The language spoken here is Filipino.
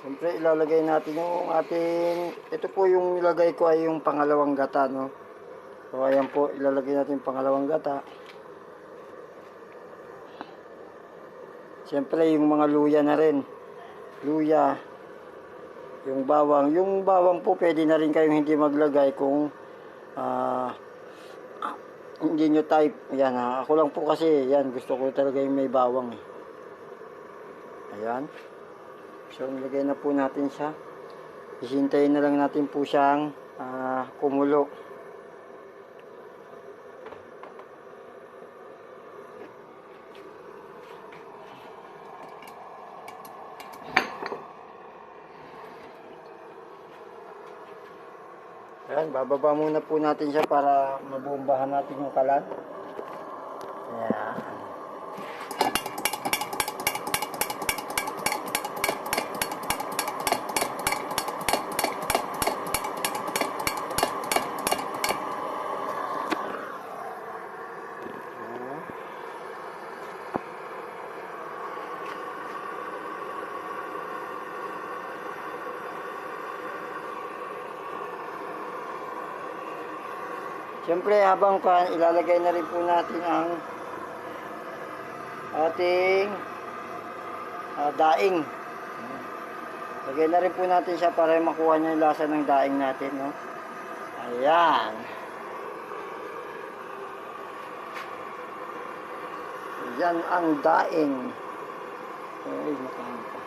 Siyempre, ilalagay natin yung ating... Ito po yung nilagay ko ay yung pangalawang gata, no? So, ayan po, ilalagay natin yung pangalawang gata. Siyempre, yung mga luya na rin. Luya. Yung bawang. Yung bawang po, pwede na rin kayong hindi maglagay kung ah, hindi nyo type. Yan, ah, ako lang po kasi, yan, gusto ko talaga yung may bawang. Eh. Ayan. So, nilagay na po natin siya. Isintayin na lang natin po siyang ah, kumulo. Ayan, bababa muna po natin siya para mabombahan natin yung kalan. Ayan. Siyempre, habang pa, ilalagay na rin po natin ang ating ah, daing. Lagay na rin po natin siya para makuha niya yung lasa ng daing natin. No? Ayan. Yan ang daing. Ay, nakahangpa.